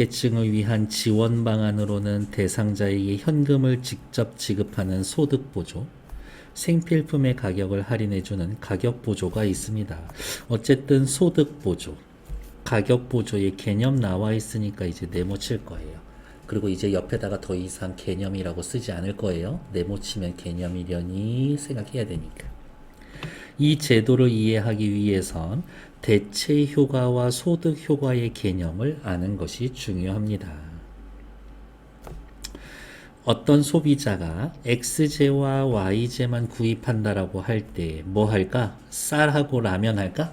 계층을 위한 지원 방안으로는 대상자에게 현금을 직접 지급하는 소득 보조, 생필품의 가격을 할인해주는 가격 보조가 있습니다. 어쨌든 소득 보조, 가격 보조의 개념 나와 있으니까 이제 네모 칠 거예요. 그리고 이제 옆에다가 더 이상 개념이라고 쓰지 않을 거예요. 네모 치면 개념이려니 생각해야 되니까. 이 제도를 이해하기 위해선 대체 효과와 소득 효과의 개념을 아는 것이 중요합니다. 어떤 소비자가 X제와 Y제만 구입한다라고 할 때 뭐 할까? 쌀하고 라면 할까?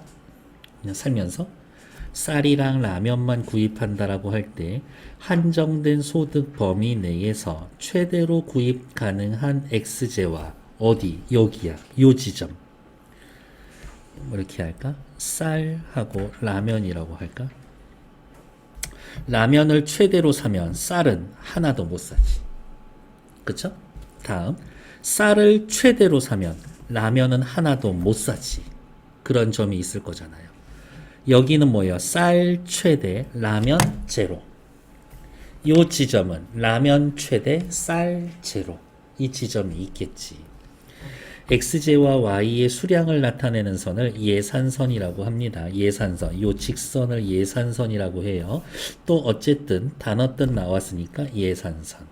그냥 살면서 쌀이랑 라면만 구입한다라고 할 때 한정된 소득 범위 내에서 최대로 구입 가능한 X제와 어디? 여기야. 요 지점. 뭐 이렇게 할까? 쌀하고 라면이라고 할까? 라면을 최대로 사면 쌀은 하나도 못 사지. 그쵸? 다음. 쌀을 최대로 사면 라면은 하나도 못 사지. 그런 점이 있을 거잖아요. 여기는 뭐예요? 쌀 최대, 라면 제로. 요 지점은 라면 최대, 쌀 제로. 이 지점이 있겠지. X제와 y의 수량을 나타내는 선을 예산선이라고 합니다. 예산선. 요 직선을 예산선이라고 해요. 또 어쨌든 단어 뜻 나왔으니까 예산선.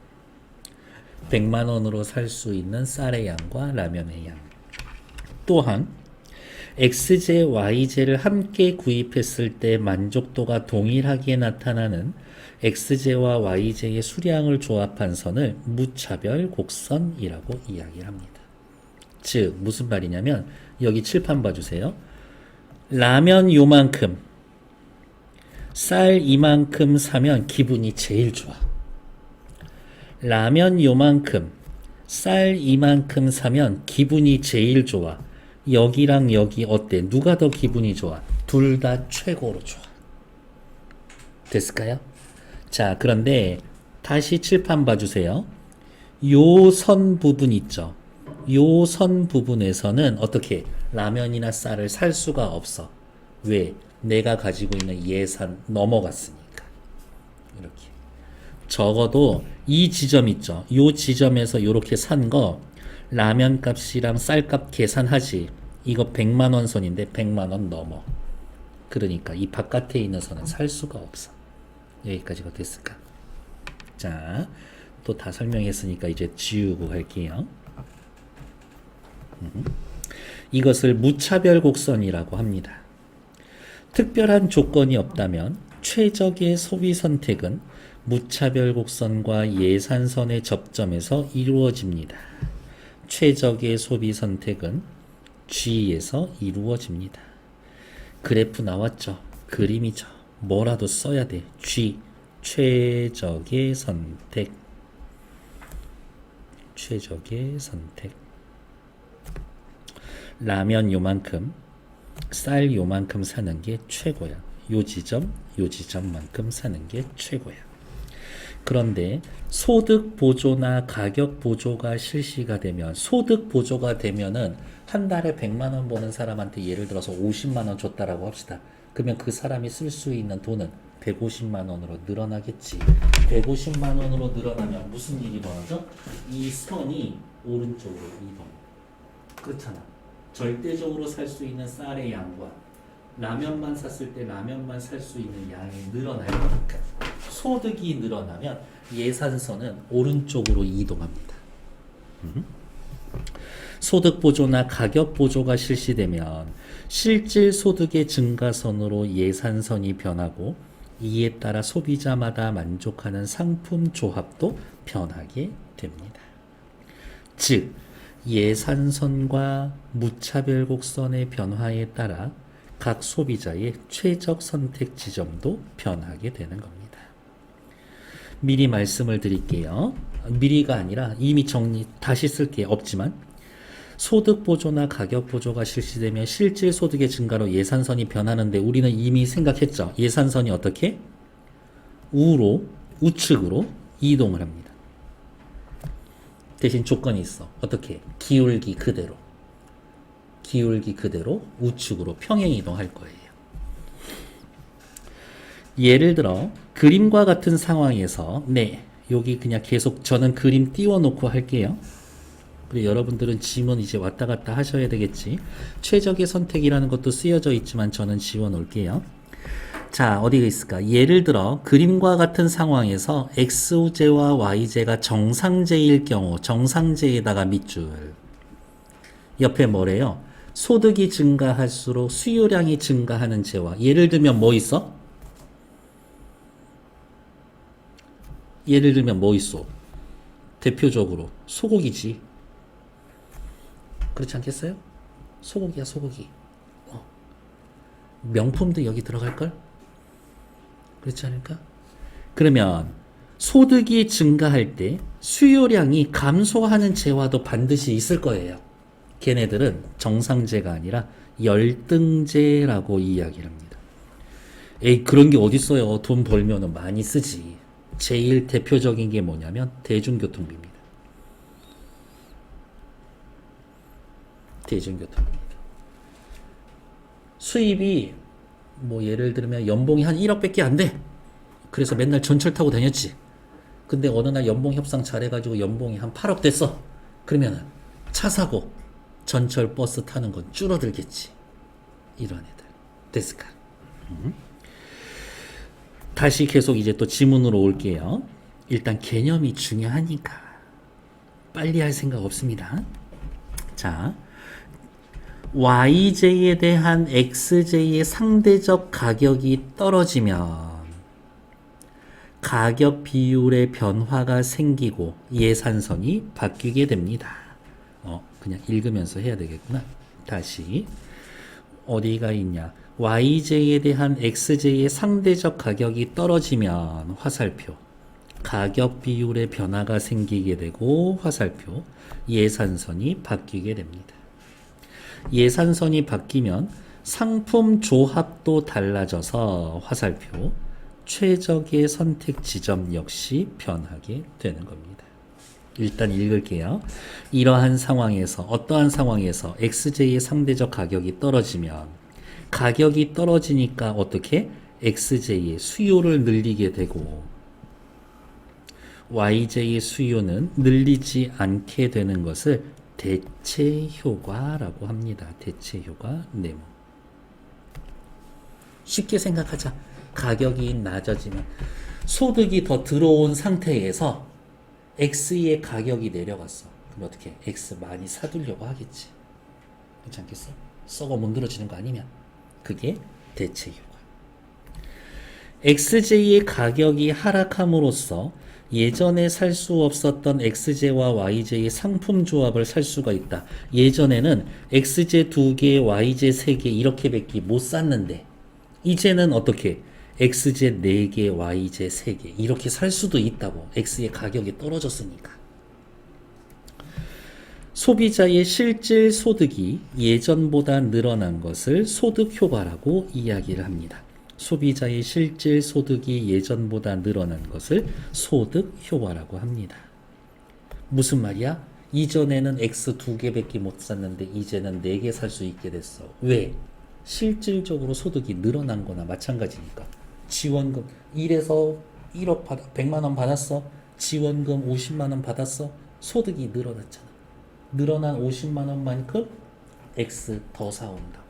100만 원으로 살 수 있는 쌀의 양과 라면의 양. 또한 x제, y제를 함께 구입했을 때 만족도가 동일하게 나타나는 x제와 y제의 수량을 조합한 선을 무차별 곡선이라고 이야기를 합니다. 즉 무슨 말이냐면 여기 칠판 봐주세요. 라면 요만큼 쌀 이만큼 사면 기분이 제일 좋아. 라면 요만큼 쌀 이만큼 사면 기분이 제일 좋아. 여기랑 여기 어때? 누가 더 기분이 좋아? 둘 다 최고로 좋아. 됐을까요? 자, 그런데 다시 칠판 봐주세요. 요 선 부분 있죠? 요 선 부분에서는 어떻게 라면이나 쌀을 살 수가 없어. 왜? 내가 가지고 있는 예산 넘어갔으니까. 이렇게. 적어도 이 지점 있죠. 요 지점에서 요렇게 산 거 라면 값이랑 쌀값 계산하지. 이거 100만 원 선인데 100만 원 넘어. 그러니까 이 바깥에 있는 선은 살 수가 없어. 여기까지가 됐을까? 자, 또 다 설명했으니까 이제 지우고 갈게요. 음. 이것을 무차별 곡선이라고 합니다. 특별한 조건이 없다면 최적의 소비 선택은 무차별 곡선과 예산선의 접점에서 이루어집니다. 최적의 소비 선택은 G에서 이루어집니다. 그래프 나왔죠? 그림이죠. 뭐라도 써야 돼. G 최적의 선택. 최적의 선택. 라면 요만큼, 쌀 요만큼 사는 게 최고야. 요 지점, 요 지점만큼 사는 게 최고야. 그런데 소득 보조나 가격 보조가 실시가 되면 소득 보조가 되면은 한 달에 100만 원 버는 사람한테 예를 들어서 50만 원 줬다라고 합시다. 그러면 그 사람이 쓸 수 있는 돈은 150만 원으로 늘어나겠지. 150만 원으로 늘어나면 무슨 일이 벌어져? 이 선이 오른쪽으로 이동. 그렇잖아. 절대적으로 살 수 있는 쌀의 양과 라면만 샀을 때 라면만 살 수 있는 양이 늘어날 거니까 소득이 늘어나면 예산선은 오른쪽으로 이동합니다. 음. 소득 보조나 가격 보조가 실시되면 실질 소득의 증가선으로 예산선이 변하고 이에 따라 소비자마다 만족하는 상품 조합도 변하게 됩니다. 즉 예산선과 무차별 곡선의 변화에 따라 각 소비자의 최적 선택 지점도 변하게 되는 겁니다. 미리 말씀을 드릴게요. 미리가 아니라 이미 정리 다시 쓸 게 없지만 소득 보조나 가격 보조가 실시되면 실질 소득의 증가로 예산선이 변하는데 우리는 이미 생각했죠. 예산선이 어떻게 우로 우측으로 이동을 합니다. 대신 조건이 있어. 어떻게? 기울기 그대로. 기울기 그대로 우측으로 평행 이동할 거예요. 예를 들어 그림과 같은 상황에서 네 여기 그냥 계속 저는 그림 띄워놓고 할게요. 그리고 여러분들은 지문 이제 왔다 갔다 하셔야 되겠지. 최적의 선택이라는 것도 쓰여져 있지만 저는 지워 놓을게요. 자, 어디가 있을까? 예를 들어 그림과 같은 상황에서 x제와 y제가 정상제일 경우 정상제에다가 밑줄 옆에 뭐래요? 소득이 증가할수록 수요량이 증가하는 제와 예를 들면 뭐 있어? 예를 들면 뭐 있어? 대표적으로 소고기지. 그렇지 않겠어요? 소고기야 소고기. 어. 명품도 여기 들어갈걸? 그렇지 않을까? 그러면 소득이 증가할 때 수요량이 감소하는 재화도 반드시 있을 거예요. 걔네들은 정상제가 아니라 열등제라고 이야기를 합니다. 에이 그런 게 어딨어요. 돈 벌면은 많이 쓰지. 제일 대표적인 게 뭐냐면 대중교통비입니다. 대중교통입니다. 수입이 뭐 예를 들면 연봉이 한 1억밖에 안 돼. 그래서 맨날 전철 타고 다녔지. 근데 어느 날 연봉 협상 잘해가지고 연봉이 한 8억 됐어. 그러면은 차 사고 전철 버스 타는 건 줄어들겠지. 이런 애들. 됐을까? 음. 다시 계속 이제 또 지문으로 올게요. 일단 개념이 중요하니까 빨리 할 생각 없습니다. 자, yj에 대한 xj의 상대적 가격이 떨어지면 가격 비율의 변화가 생기고 예산선이 바뀌게 됩니다. 어, 그냥 읽으면서 해야 되겠구나. 다시 어디가 있냐? yj에 대한 xj의 상대적 가격이 떨어지면 화살표 가격 비율의 변화가 생기게 되고 화살표 예산선이 바뀌게 됩니다. 예산선이 바뀌면 상품 조합도 달라져서 화살표 최적의 선택 지점 역시 변하게 되는 겁니다. 일단 읽을게요. 이러한 상황에서 어떠한 상황에서 XJ의 상대적 가격이 떨어지면 가격이 떨어지니까 어떻게 XJ의 수요를 늘리게 되고 YJ의 수요는 늘리지 않게 되는 것을 대체 효과라고 합니다. 대체 효과 네모. 쉽게 생각하자. 가격이 낮아지면 소득이 더 들어온 상태에서 X의 가격이 내려갔어. 그럼 어떻게? X 많이 사두려고 하겠지. 않겠어? 썩어 문드러지는 거 아니면 그게 대체 효과. XJ의 가격이 하락함으로써 예전에 살 수 없었던 XJ와 YJ의 상품 조합을 살 수가 있다. 예전에는 XJ 두 개, YJ 세 개 이렇게밖에 못 샀는데 이제는 어떻게 XJ 네 개, YJ 세개 이렇게 살 수도 있다고. X의 가격이 떨어졌으니까. 소비자의 실질 소득이 예전보다 늘어난 것을 소득 효과라고 이야기를 합니다. 소비자의 실질 소득이 예전보다 늘어난 것을 소득 효과라고 합니다. 무슨 말이야? 이전에는 X 두 개밖에 못 샀는데 이제는 네 개 살 수 있게 됐어. 왜? 실질적으로 소득이 늘어난 거나 마찬가지니까. 지원금 1에서 1억 받 100만 원 받았어. 지원금 50만 원 받았어. 소득이 늘어났잖아. 늘어난 50만 원만큼 X 더 사온다고.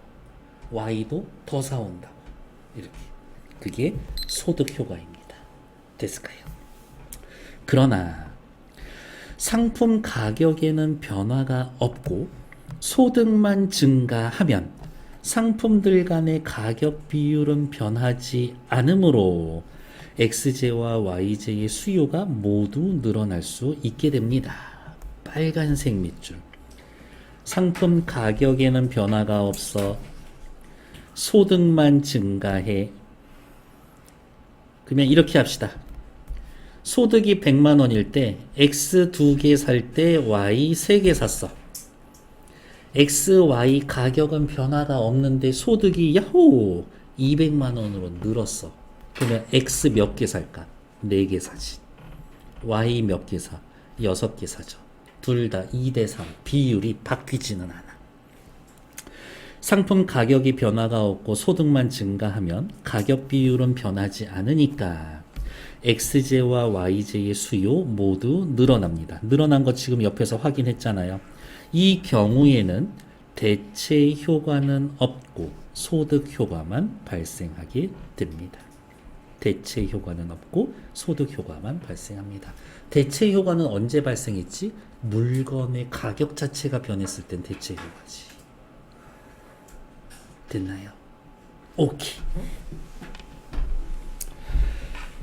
Y도 더 사온다고. 이렇게. 그게 소득 효과입니다. 됐을까요? 그러나 상품 가격에는 변화가 없고 소득만 증가하면 상품들 간의 가격 비율은 변하지 않으므로 XJ와 YJ의 수요가 모두 늘어날 수 있게 됩니다. 빨간색 밑줄. 상품 가격에는 변화가 없어 소득만 증가해. 그러면 이렇게 합시다. 소득이 100만 원일 때 X 두 개 살 때 Y 세 개 샀어. X, Y 가격은 변화가 없는데 소득이 야호 200만 원으로 늘었어. 그러면 X 몇 개 살까? 4개 사지. Y 몇 개 사? 6개 사죠. 둘 다 2대 3. 비율이 바뀌지는 않아. 상품 가격이 변화가 없고 소득만 증가하면 가격 비율은 변하지 않으니까 xj와 yj의 수요 모두 늘어납니다. 늘어난 거 지금 옆에서 확인했잖아요. 이 경우에는 대체 효과는 없고 소득 효과만 발생하게 됩니다. 대체 효과는 없고 소득 효과만 발생합니다. 대체 효과는 언제 발생했지? 물건의 가격 자체가 변했을 땐 대체 효과지. 됐나요? 오케이.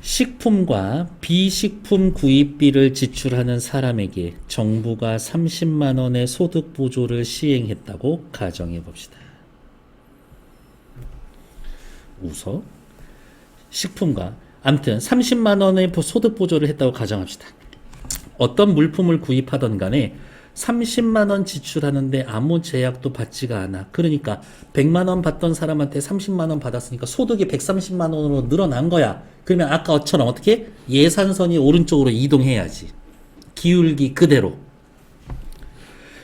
식품과 비식품 구입비를 지출하는 사람에게 정부가 30만 원의 소득 보조를 시행했다고 가정해 봅시다. 웃어? 식품과 암튼 30만 원의 소득 보조를 했다고 가정합시다. 어떤 물품을 구입하던 간에 30만 원 지출하는데 아무 제약도 받지가 않아. 그러니까 100만 원 받던 사람한테 30만 원 받았으니까 소득이 130만 원으로 늘어난 거야. 그러면 아까처럼 어떻게 예산선이 오른쪽으로 이동해야지. 기울기 그대로.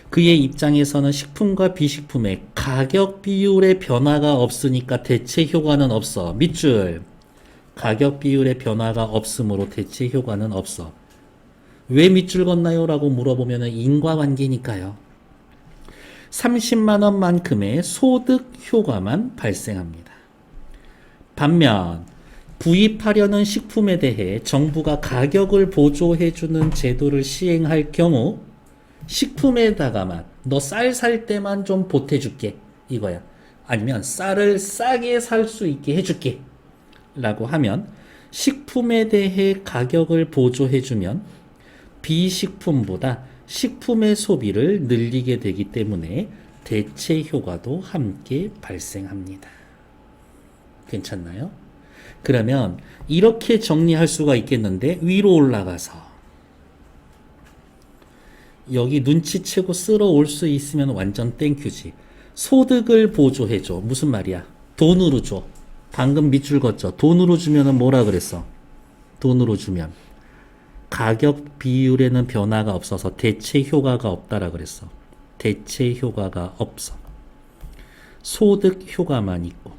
그의 입장에서는 식품과 비식품의 가격 비율의 변화가 없으니까 대체 효과는 없어. 밑줄. 가격 비율의 변화가 없으므로 대체 효과는 없어. 왜 밑줄 걷나요? 라고 물어보면 인과관계니까요. 30만 원만큼의 소득 효과만 발생합니다. 반면 구입하려는 식품에 대해 정부가 가격을 보조해주는 제도를 시행할 경우 식품에다가만 너 쌀 살 때만 좀 보태줄게 이거야. 아니면 쌀을 싸게 살 수 있게 해줄게 라고 하면 식품에 대해 가격을 보조해주면 비식품보다 식품의 소비를 늘리게 되기 때문에 대체 효과도 함께 발생합니다. 괜찮나요? 그러면 이렇게 정리할 수가 있겠는데 위로 올라가서 여기 눈치채고 쓸어 올 수 있으면 완전 땡큐지. 소득을 보조해줘. 무슨 말이야? 돈으로 줘. 방금 밑줄 걷죠. 돈으로 주면은 뭐라 그랬어? 돈으로 주면. 가격 비율에는 변화가 없어서 대체 효과가 없다라 그랬어. 대체 효과가 없어. 소득 효과만 있고.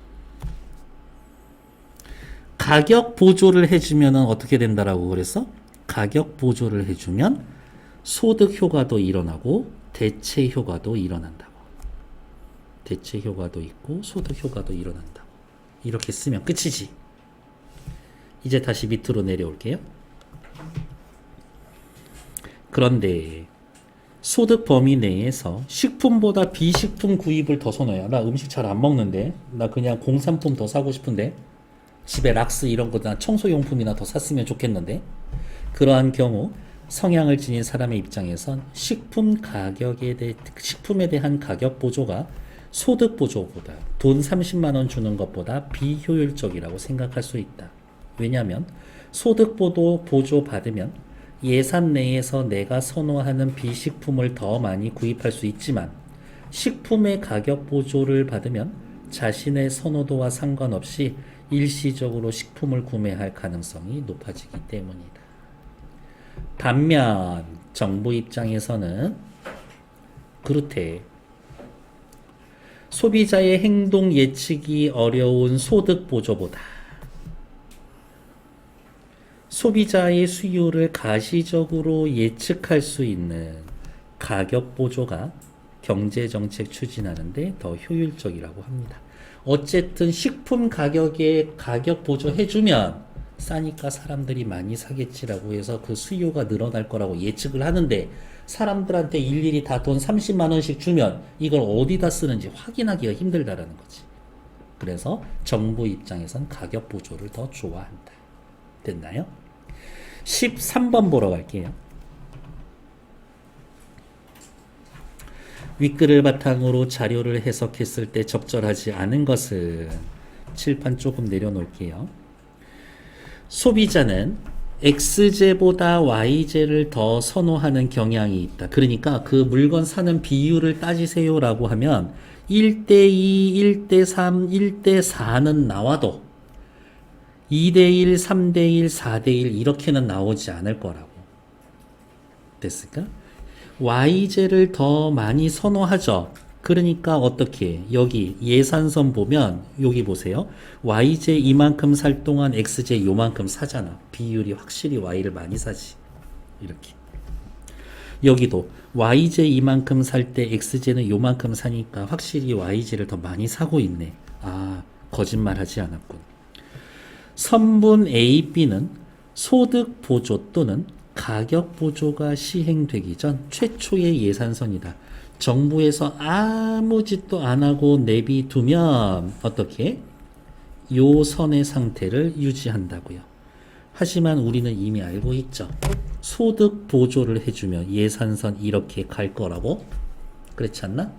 가격 보조를 해주면 어떻게 된다라고 그랬어? 가격 보조를 해주면 소득 효과도 일어나고 대체 효과도 일어난다고. 대체 효과도 있고 소득 효과도 일어난다고. 이렇게 쓰면 끝이지. 이제 다시 밑으로 내려올게요. 그런데 소득 범위 내에서 식품보다 비식품 구입을 더 선호해요. 나 음식 잘 안 먹는데, 나 그냥 공산품 더 사고 싶은데, 집에 락스 이런 거나 청소용품이나 더 샀으면 좋겠는데, 그러한 경우 성향을 지닌 사람의 입장에선 식품 가격에 대해 식품에 대한 가격 보조가 소득 보조보다 돈 30만 원 주는 것보다 비효율적이라고 생각할 수 있다. 왜냐하면 소득 보도 보조 받으면 예산 내에서 내가 선호하는 비식품을 더 많이 구입할 수 있지만 식품의 가격 보조를 받으면 자신의 선호도와 상관없이 일시적으로 식품을 구매할 가능성이 높아지기 때문이다. 반면 정부 입장에서는 그렇대. 소비자의 행동 예측이 어려운 소득 보조보다 소비자의 수요를 가시적으로 예측할 수 있는 가격 보조가 경제 정책 추진하는데 더 효율적이라고 합니다. 어쨌든 식품 가격에 가격 보조 해주면 싸니까 사람들이 많이 사겠지라고 해서 그 수요가 늘어날 거라고 예측을 하는데 사람들한테 일일이 다 돈 30만 원씩 주면 이걸 어디다 쓰는지 확인하기가 힘들다라는 거지. 그래서 정부 입장에선 가격 보조를 더 좋아한다. 됐나요? 13번 보러 갈게요. 윗글을 바탕으로 자료를 해석했을 때 적절하지 않은 것은 칠판 조금 내려놓을게요. 소비자는 X제보다 Y제를 더 선호하는 경향이 있다. 그러니까 그 물건 사는 비율을 따지세요라고 하면 1대2, 1대3, 1대4는 나와도 2대1, 3대1, 4대1 이렇게는 나오지 않을 거라고. 됐을까? Y제를 더 많이 선호하죠. 그러니까 어떻게 여기 예산선 보면 여기 보세요. yj 이만큼 살 동안 xj 요만큼 사잖아. 비율이 확실히 y를 많이 사지. 이렇게. 여기도 yj 이만큼 살 때 xj는 요만큼 사니까 확실히 yj를 더 많이 사고 있네. 아, 거짓말하지 않았군. 선분 A, B는 소득 보조 또는 가격 보조가 시행되기 전 최초의 예산선이다. 정부에서 아무 짓도 안 하고 내비두면 어떻게? 요 선의 상태를 유지한다고요. 하지만 우리는 이미 알고 있죠. 소득 보조를 해주면 예산선 이렇게 갈 거라고? 그렇지 않나?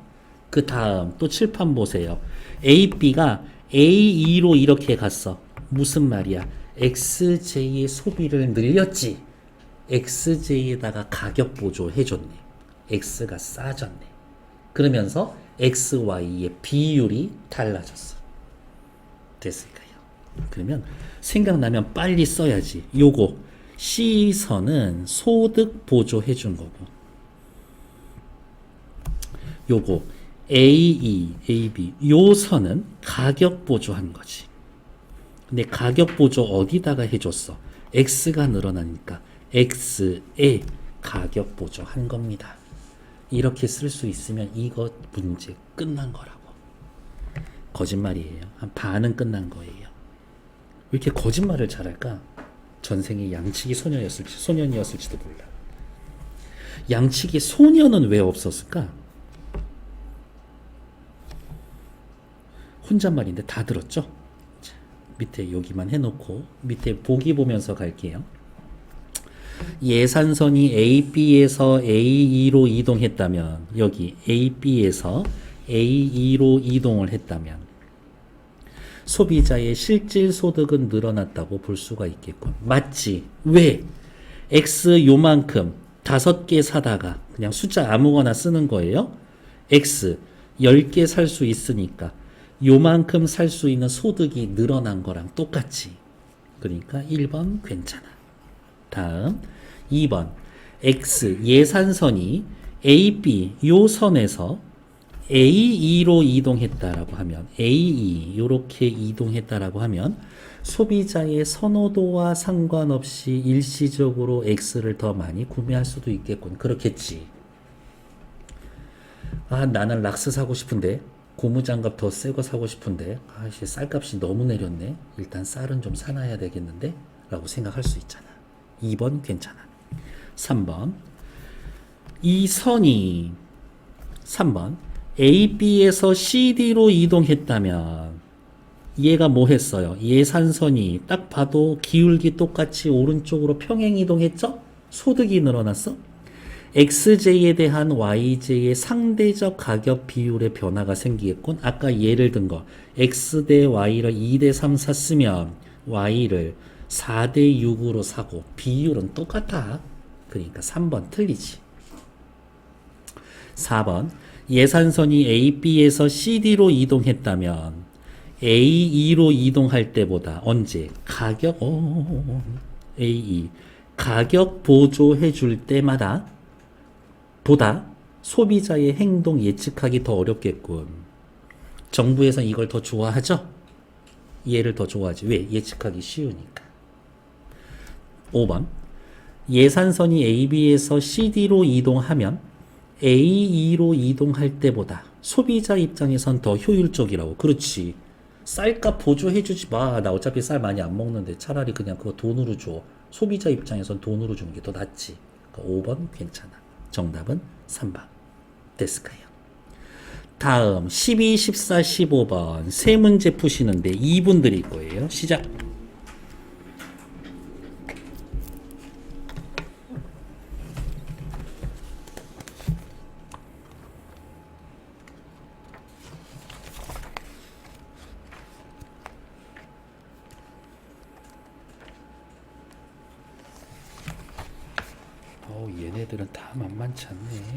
그 다음 또 칠판 보세요. A, B가 A2로 이렇게 갔어. 무슨 말이야? XJ의 소비를 늘렸지. XJ에다가 가격 보조 해줬네. X가 싸졌네. 그러면서 XY의 비율이 달라졌어. 됐을까요? 그러면 생각나면 빨리 써야지. 요거 C선은 소득 보조 해준 거고 요거 AE, AB 요 선은 가격 보조한 거지. 근데 가격 보조 어디다가 해줬어? X가 늘어나니까 X에 가격 보조 한 겁니다. 이렇게 쓸 수 있으면 이거 문제 끝난 거라고. 거짓말이에요. 한 반은 끝난 거예요. 왜 이렇게 거짓말을 잘할까? 전생에 양치기 소녀였을지 소년이었을지도 몰라. 양치기 소년은 왜 없었을까? 혼잣말인데 다 들었죠? 자, 밑에 여기만 해놓고 밑에 보기 보면서 갈게요. 예산선이 AB에서 A2로 이동했다면 여기 AB에서 A2로 이동을 했다면 소비자의 실질 소득은 늘어났다고 볼 수가 있겠군. 맞지? 왜? X 요만큼 다섯 개 사다가 그냥 숫자 아무거나 쓰는 거예요. X 10개 살 수 있으니까 요만큼 살 수 있는 소득이 늘어난 거랑 똑같지. 그러니까 1번 괜찮아. 다음 2번 X 예산선이 AB 요 선에서 A2로 이동했다라고 하면 A2 요렇게 이동했다라고 하면 소비자의 선호도와 상관없이 일시적으로 X를 더 많이 구매할 수도 있겠군. 그렇겠지. 아, 나는 락스 사고 싶은데 고무장갑 더 새 거 사고 싶은데 아씨 쌀값이 너무 내렸네. 일단 쌀은 좀 사놔야 되겠는데 라고 생각할 수 있잖아. 2번 괜찮아. 3번 이 선이 3번 AB에서 CD로 이동했다면 얘가 뭐 했어요? 예산선이 딱 봐도 기울기 똑같이 오른쪽으로 평행 이동했죠? 소득이 늘어났어? XJ에 대한 YJ의 상대적 가격 비율의 변화가 생기겠군. 아까 예를 든 거. X 대 Y를 2 대 3 샀으면 Y를 4 대 6으로 사고 비율은 똑같아. 그러니까 3번 틀리지. 4번. 예산선이 AB에서 CD로 이동했다면 A2로 이동할 때보다 언제 가격 오, A2 가격 보조해 줄 때마다 보다 소비자의 행동 예측하기 더 어렵겠군. 정부에서 이걸 더 좋아하죠? 얘를 더 좋아하지. 왜? 예측하기 쉬우니까. 5번. 예산선이 AB에서 CD로 이동하면 A2로 이동할 때보다 소비자 입장에선 더 효율적이라고. 그렇지. 쌀값 보조해주지 마. 나 어차피 쌀 많이 안 먹는데 차라리 그냥 그거 돈으로 줘. 소비자 입장에선 돈으로 주는 게 더 낫지. 그러니까 5번 괜찮아. 정답은 3번. 됐을까요? 다음 12, 14, 15번 세 문제 푸시는데 2분 드릴 거예요. 시작. 다만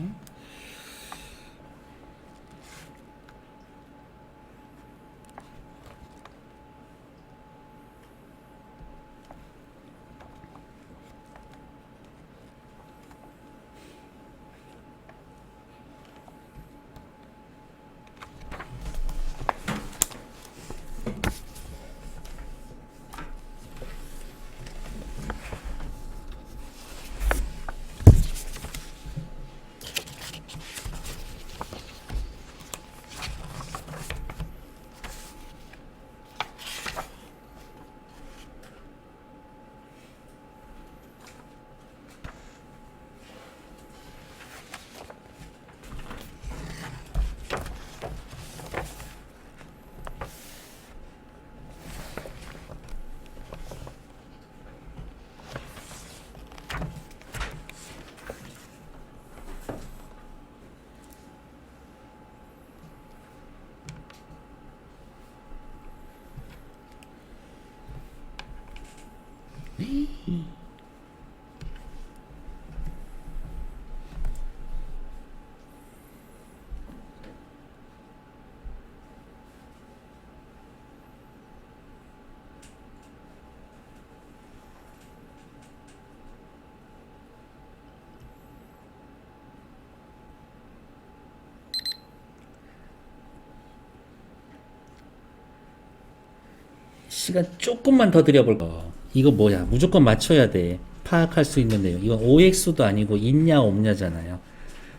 시간 조금만 더 드려볼 거. 이거 뭐야? 무조건 맞춰야 돼. 파악할 수 있는 내용. 이건 OX도 아니고 있냐 없냐잖아요.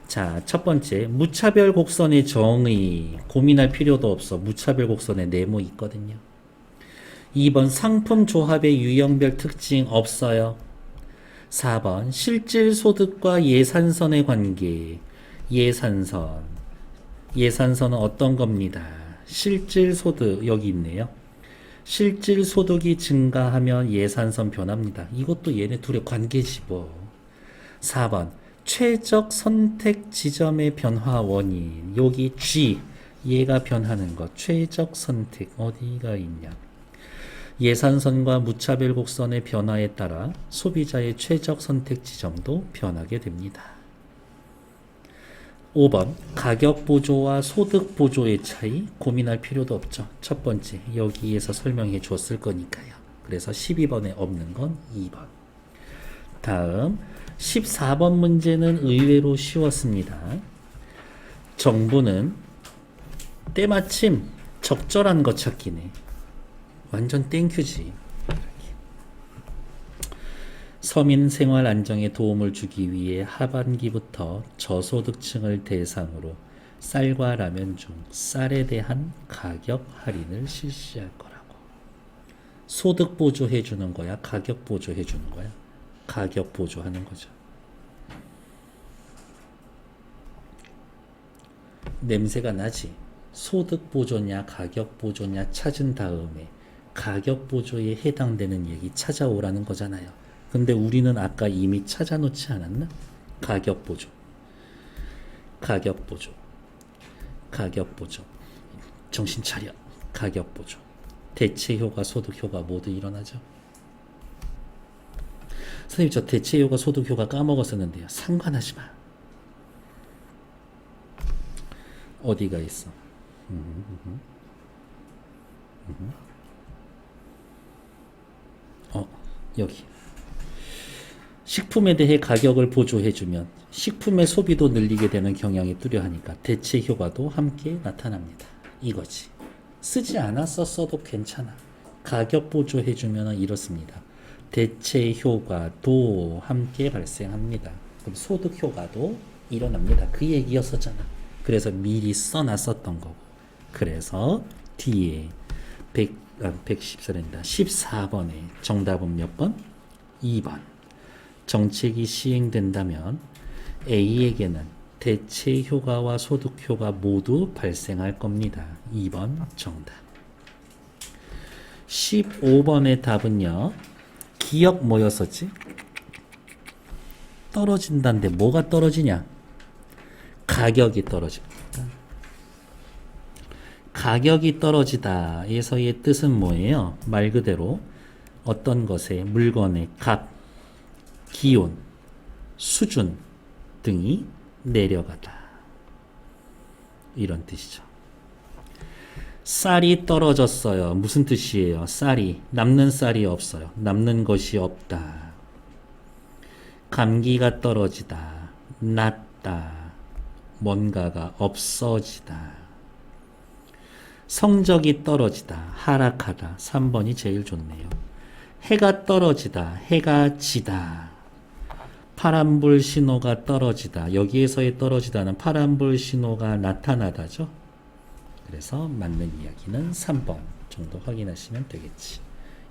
자, 첫 번째 무차별 곡선의 정의 고민할 필요도 없어. 무차별 곡선의 네모 있거든요. 2번 상품 조합의 유형별 특징 없어요. 4번 실질 소득과 예산선의 관계. 예산선. 예산선은 어떤 겁니다. 실질 소득 여기 있네요. 실질 소득이 증가하면 예산선 변합니다. 이것도 얘네 둘의 관계지 뭐. 4번 최적 선택 지점의 변화 원인 여기 G 얘가 변하는 것 최적 선택 어디가 있냐 예산선과 무차별 곡선의 변화에 따라 소비자의 최적 선택 지점도 변하게 됩니다. 5번 가격 보조와 소득 보조의 차이 고민할 필요도 없죠. 첫 번째 여기에서 설명해 줬을 거니까요. 그래서 12번에 없는 건 2번. 다음 14번 문제는 의외로 쉬웠습니다. 정부는 때마침 적절한 것 찾기네. 완전 땡큐지. 서민 생활 안정에 도움을 주기 위해 하반기부터 저소득층을 대상으로 쌀과 라면 중 쌀에 대한 가격 할인을 실시할 거라고. 소득 보조해 주는 거야? 가격 보조해 주는 거야? 가격 보조하는 거죠. 냄새가 나지. 소득 보조냐 가격 보조냐 찾은 다음에 가격 보조에 해당되는 얘기 찾아오라는 거잖아요. 근데 우리는 아까 이미 찾아놓지 않았나? 가격 보조. 가격 보조. 가격 보조. 정신 차려. 가격 보조. 대체 효과, 소득 효과 모두 일어나죠. 선생님 저 대체 효과, 소득 효과 까먹었었는데요. 상관하지 마. 어디가 있어? 어, 여기. 식품에 대해 가격을 보조해주면 식품의 소비도 늘리게 되는 경향이 뚜려하니까 대체 효과도 함께 나타납니다. 이거지. 쓰지 않았었어도 괜찮아. 가격 보조해주면 이렇습니다. 대체 효과도 함께 발생합니다. 그럼 소득 효과도 일어납니다. 그 얘기였었잖아. 그래서 미리 써놨었던 거고. 그래서 뒤에 100, 아, 114랜다. 14번에 정답은 몇 번? 2번. 정책이 시행된다면 A에게는 대체 효과와 소득 효과 모두 발생할 겁니다. 2번 정답. 15번의 답은요. 기억 뭐였었지? 떨어진다는데 뭐가 떨어지냐? 가격이 떨어집니다. 가격이 떨어지다에서의 뜻은 뭐예요? 말 그대로 어떤 것의 물건의 값, 기온, 수준 등이 내려가다. 이런 뜻이죠. 쌀이 떨어졌어요. 무슨 뜻이에요? 쌀이 남는 쌀이 없어요. 남는 것이 없다. 감기가 떨어지다. 낫다. 뭔가가 없어지다. 성적이 떨어지다. 하락하다. 3번이 제일 좋네요. 해가 떨어지다. 해가 지다. 파란불 신호가 떨어지다. 여기에서의 떨어지다는 파란불 신호가 나타나다죠. 그래서 맞는 이야기는 3번 정도 확인하시면 되겠지.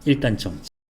일단 정지.